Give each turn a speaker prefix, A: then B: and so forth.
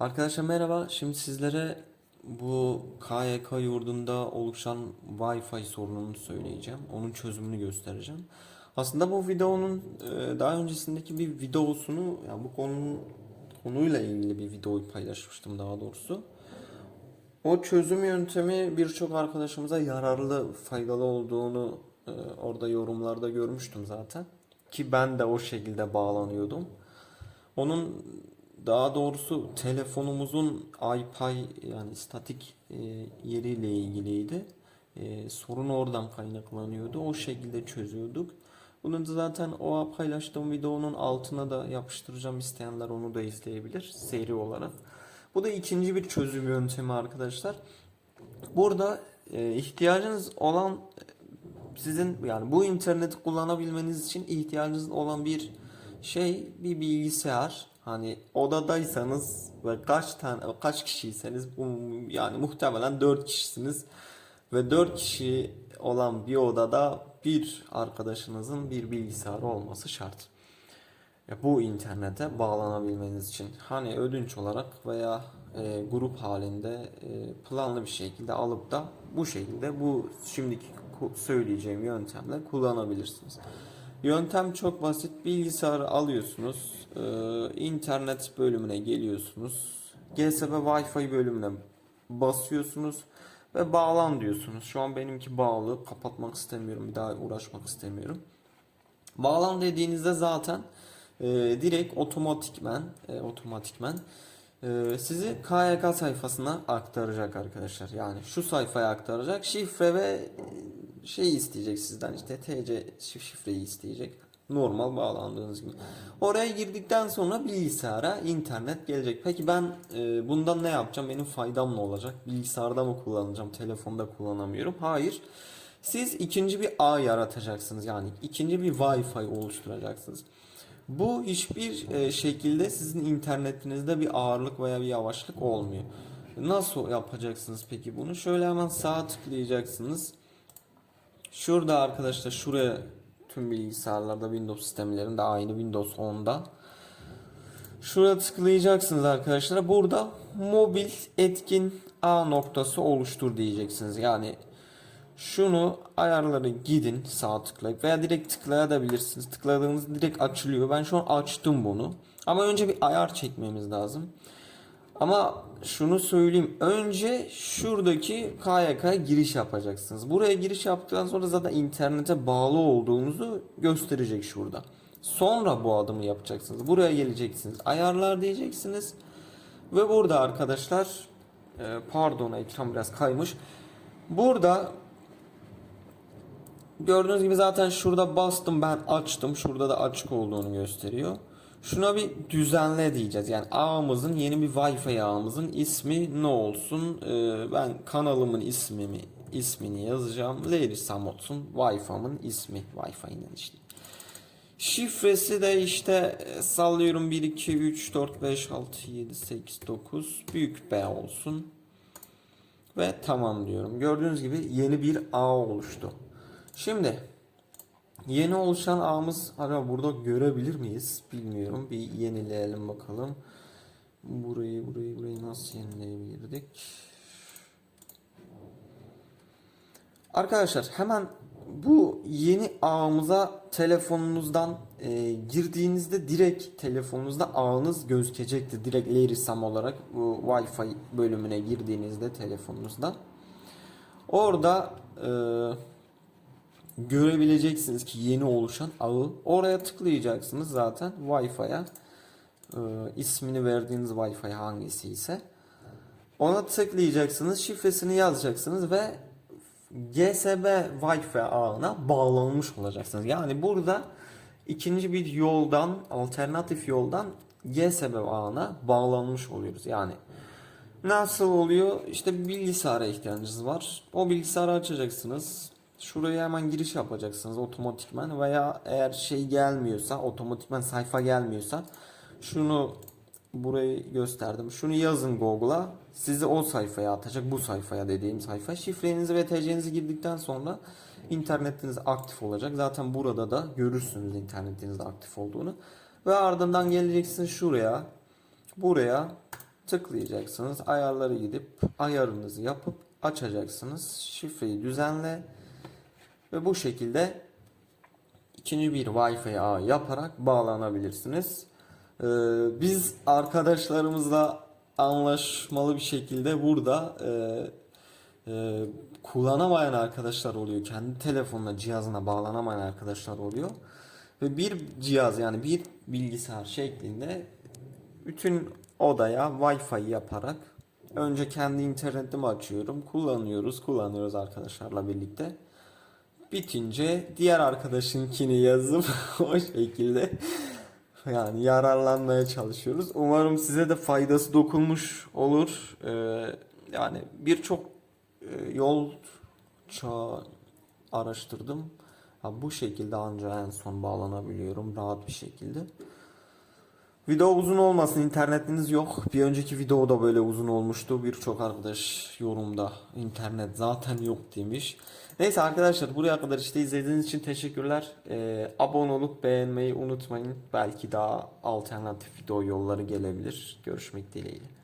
A: Arkadaşlar merhaba. Şimdi sizlere bu KYK yurdunda oluşan Wi-Fi sorununu söyleyeceğim. Onun çözümünü göstereceğim. Aslında bu videonun e, daha öncesindeki bir videosunu, yani bu konunun konuyla ilgili bir videoyu paylaşmıştım daha doğrusu. O çözüm yöntemi birçok arkadaşımıza yararlı, faydalı olduğunu e, orada yorumlarda görmüştüm zaten. Ki ben de o şekilde bağlanıyordum. Onun daha doğrusu telefonumuzun iPay yani statik e, yeriyle ilgiliydi. E, sorun oradan kaynaklanıyordu. O şekilde çözüyorduk. Bunu da zaten o paylaştığım videonun altına da yapıştıracağım. İsteyenler onu da izleyebilir seri olarak. Bu da ikinci bir çözüm yöntemi arkadaşlar. Burada e, ihtiyacınız olan sizin yani bu interneti kullanabilmeniz için ihtiyacınız olan bir şey bir bilgisayar. Hani odadaysanız ve kaç tane kaç kişiyseniz yani muhtemelen 4 kişisiniz ve 4 kişi olan bir odada bir arkadaşınızın bir bilgisayarı olması şart. Ya bu internete bağlanabilmeniz için hani ödünç olarak veya e, grup halinde e, planlı bir şekilde alıp da bu şekilde bu şimdiki söyleyeceğim yöntemle kullanabilirsiniz. Yöntem çok basit. Bilgisayarı alıyorsunuz. e, internet bölümüne geliyorsunuz. GSP Wi-Fi bölümüne basıyorsunuz ve bağlan diyorsunuz. Şu an benimki bağlı. Kapatmak istemiyorum. Bir daha uğraşmak istemiyorum. Bağlan dediğinizde zaten e, direkt otomatikmen e, otomatikmen sizi KYK sayfasına aktaracak arkadaşlar. Yani şu sayfaya aktaracak. Şifre ve şey isteyecek sizden işte TC şif- şifreyi isteyecek. Normal bağlandığınız gibi. Oraya girdikten sonra bilgisayara internet gelecek. Peki ben e, bundan ne yapacağım? Benim faydam ne olacak? Bilgisayarda mı kullanacağım? Telefonda kullanamıyorum. Hayır. Siz ikinci bir ağ yaratacaksınız. Yani ikinci bir Wi-Fi oluşturacaksınız. Bu hiçbir e, şekilde sizin internetinizde bir ağırlık veya bir yavaşlık olmuyor. Nasıl yapacaksınız peki bunu? Şöyle hemen sağa tıklayacaksınız. Şurada arkadaşlar şuraya tüm bilgisayarlarda Windows sistemlerinde aynı Windows 10'da. Şuraya tıklayacaksınız arkadaşlar. Burada mobil etkin ağ noktası oluştur diyeceksiniz. Yani şunu ayarları gidin sağ tıklayıp veya direkt tıklayabilirsiniz. Tıkladığınızda direkt açılıyor. Ben şu an açtım bunu. Ama önce bir ayar çekmemiz lazım. Ama şunu söyleyeyim. Önce şuradaki KYK'ya giriş yapacaksınız. Buraya giriş yaptıktan sonra zaten internete bağlı olduğunuzu gösterecek şurada. Sonra bu adımı yapacaksınız. Buraya geleceksiniz. Ayarlar diyeceksiniz. Ve burada arkadaşlar e, pardon ekran biraz kaymış. Burada Gördüğünüz gibi zaten şurada bastım ben açtım. Şurada da açık olduğunu gösteriyor. Şuna bir düzenle diyeceğiz. Yani ağımızın yeni bir Wi-Fi ağımızın ismi ne olsun? Ee, ben kanalımın ismimi ismini yazacağım. Lerisam olsun. Wi-Fi'min ismi. Wi-Fi'nin işte. Şifresi de işte e, sallıyorum 1 2 3 4 5 6 7 8 9 büyük B olsun. Ve tamam diyorum. Gördüğünüz gibi yeni bir ağ oluştu. Şimdi yeni oluşan ağımız acaba burada görebilir miyiz? Bilmiyorum. Bir yenileyelim bakalım. Burayı burayı burayı nasıl yenileyebilirdik? Arkadaşlar hemen bu yeni ağımıza telefonunuzdan e, girdiğinizde direkt telefonunuzda ağınız gözükecektir. Direkt Lerisam olarak bu Wi-Fi bölümüne girdiğinizde telefonunuzda. Orada e, görebileceksiniz ki yeni oluşan ağı. Oraya tıklayacaksınız zaten Wi-Fi'ye. E, ismini verdiğiniz Wi-Fi hangisi ise. Ona tıklayacaksınız, şifresini yazacaksınız ve GSB Wi-Fi ağına bağlanmış olacaksınız. Yani burada ikinci bir yoldan, alternatif yoldan GSB ağına bağlanmış oluyoruz. Yani nasıl oluyor? İşte bilgisayara ihtiyacınız var. O bilgisayarı açacaksınız. Şuraya hemen giriş yapacaksınız otomatikman veya eğer şey gelmiyorsa otomatikman sayfa gelmiyorsa şunu burayı gösterdim. Şunu yazın Google'a. Sizi o sayfaya atacak. Bu sayfaya dediğim sayfa. Şifrenizi ve TC'nizi girdikten sonra internetiniz aktif olacak. Zaten burada da görürsünüz internetinizde aktif olduğunu. Ve ardından geleceksiniz şuraya. Buraya tıklayacaksınız. Ayarları gidip ayarınızı yapıp açacaksınız. Şifreyi düzenle ve bu şekilde ikinci bir Wi-Fi ağı yaparak bağlanabilirsiniz. Ee, biz arkadaşlarımızla anlaşmalı bir şekilde burada e, e, kullanamayan arkadaşlar oluyor. Kendi telefonuna, cihazına bağlanamayan arkadaşlar oluyor. Ve bir cihaz yani bir bilgisayar şeklinde bütün odaya Wi-Fi yaparak önce kendi internetimi açıyorum. Kullanıyoruz, kullanıyoruz arkadaşlarla birlikte. Bitince diğer arkadaşınkini yazıp o şekilde yani yararlanmaya çalışıyoruz. Umarım size de faydası dokunmuş olur. Ee, yani birçok e, yol çağı araştırdım. Ha, bu şekilde ancak en son bağlanabiliyorum rahat bir şekilde. Video uzun olmasın internetiniz yok. Bir önceki video da böyle uzun olmuştu. Birçok arkadaş yorumda internet zaten yok demiş. Neyse arkadaşlar buraya kadar işte izlediğiniz için teşekkürler. Ee, abone olup beğenmeyi unutmayın. Belki daha alternatif video yolları gelebilir. Görüşmek dileğiyle.